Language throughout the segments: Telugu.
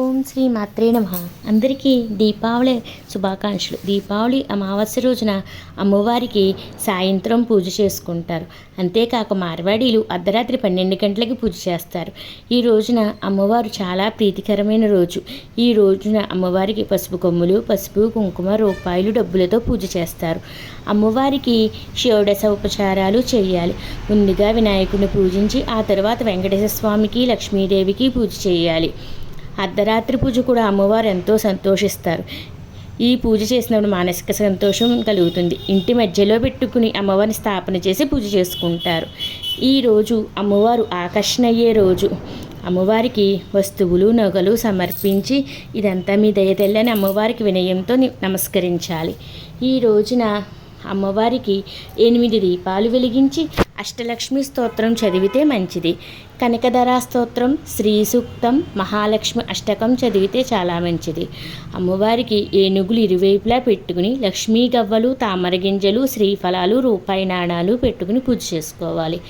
ఓం శ్రీ మాత్రే నమ. అందరికీ దీపావళి శుభాకాంక్షలు. దీపావళి అమావాస్య రోజున అమ్మవారికి సాయంత్రం పూజ చేసుకుంటారు. అంతేకాక మార్వాడీలు అర్ధరాత్రి పన్నెండు గంటలకి పూజ చేస్తారు. ఈ రోజున అమ్మవారు చాలా ప్రీతికరమైన రోజు. ఈ రోజున అమ్మవారికి పసుపు కొమ్ములు పసుపు కుంకుమ రూపాయలు డబ్బులతో పూజ చేస్తారు. అమ్మవారికి షోడశ ఉపచారాలు చేయాలి. ముందుగా వినాయకుడిని పూజించి ఆ తర్వాత వెంకటేశ్వర స్వామికి లక్ష్మీదేవికి పూజ చేయాలి. అర్ధరాత్రి పూజ కూడా అమ్మవారు ఎంతో సంతోషిస్తారు. ఈ పూజ చేసినప్పుడు మానసిక సంతోషం కలుగుతుంది. ఇంటి మధ్యలో పెట్టుకుని అమ్మవారిని స్థాపన చేసి పూజ చేసుకుంటారు. ఈరోజు అమ్మవారు ఆకర్షణ అయ్యే రోజు. అమ్మవారికి వస్తువులు నగలు సమర్పించి ఇదంతా మీ దయతెల్లని అమ్మవారికి వినయంతో ని- నమస్కరించాలి. ఈ రోజున అమ్మవారికి ఎనిమిది దీపాలు వెలిగించి అష్టలక్ష్మి స్తోత్రం చదివితే మంచిది. కనకధరా స్తోత్రం శ్రీ సూక్తం మహాలక్ష్మి అష్టకం చదివితే చాలా మంచిది. అమ్మవారికి ఏనుగులు ఇరువైపులా పెట్టుకుని లక్ష్మీ గవ్వలు తామర గింజలు శ్రీఫలాలు రూపాయి నాణాలు పెట్టుకుని పూజ చేసుకోవాలి.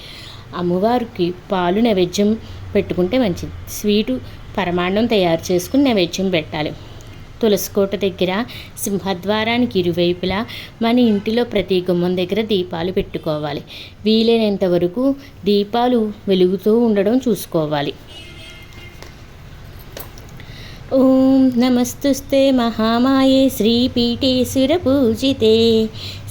అమ్మవారికి పాలు నైవేద్యం పెట్టుకుంటే మంచిది. స్వీటు పరమాండం తయారు చేసుకుని నైవేద్యం పెట్టాలి. తులసికోట దగ్గర సింహద్వారానికి ఇరువైపులా మన ఇంటిలో ప్రతి గుమ్మం దగ్గర దీపాలు పెట్టుకోవాలి. వీలైనంత వరకు దీపాలు వెలుగుతూ ఉండడం చూసుకోవాలి. ఓం నమస్తుస్తే మహామాయే శ్రీపీఠే సురపూజితే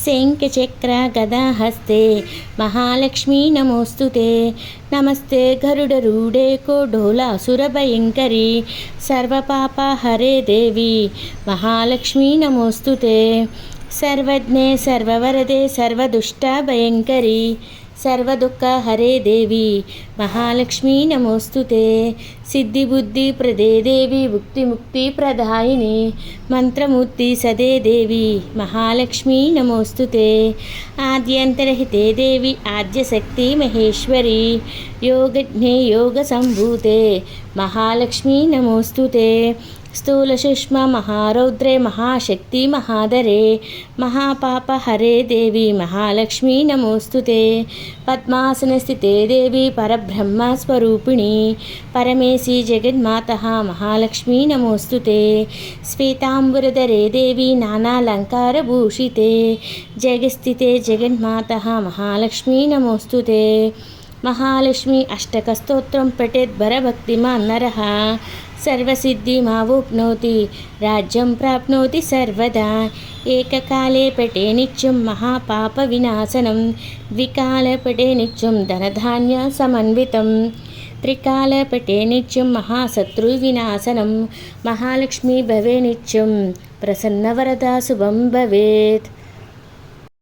శంఖచక్ర గదాహస్తే మహాలక్ష్మీ నమోస్తుతే. నమస్తే గరుడరూఢే కోఢోలాసురభయంకరి సర్వపాప హరే దేవి మహాలక్ష్మీ నమోస్తుతే. సర్వజ్ఞే సర్వవరదే సర్వదుష్ట భయంకరి సర్వదుఃఖ హరే దేవి. మహాలక్ష్మీ నమోస్తుతే సిద్ధిబుద్ధి ప్రదే దేవి ముక్తి ముక్తి ప్రదాయిని మంత్రమూర్తి సదే దేవి. మహాలక్ష్మీ నమోస్తుతే ఆద్యంతరహితే దేవి ఆద్యశక్తి మహేశ్వరి. యోగజ్ఞే యోగ సంభూతే. మహాలక్ష్మీ నమోస్తుతే స్థూలసూక్ష్మ మహారౌద్రే మహాశక్తి మహాదరే మహాపాప హరే దేవి మహాలక్ష్మీ నమోస్తుతే పద్మాసన స్థితే దేవి పరబ్రహ్మ స్వరూపిణి పరమేశి జగన్మాత మహాలక్ష్మీ నమోస్తుతే శ్వేతాంబురధరే దేవి నానాలంకారభూషితే జగస్థితే జగన్మాత మహాలక్ష్మీ నమోస్తుతే మహాలక్ష్మి అష్టక స్తోత్రం అష్టకస్తోత్రం పఠేద్భరభక్తిమాన్ నరः. సర్వసిద్ధిమావోప్నోతి రాజ్యం ప్రాప్నోతి సర్వదా. ఏకకాలే పటే నిత్యం మహాపాప వినాశనం ద్వికాల పటే నిత్యం ధనధాన్య సమన్వితం. త్రికాల పటే నిత్యం మహాశత్రు వినాశనం మహాలక్ష్మి భవే నిత్యం ప్రసన్నవరదా శుభం భవేత్.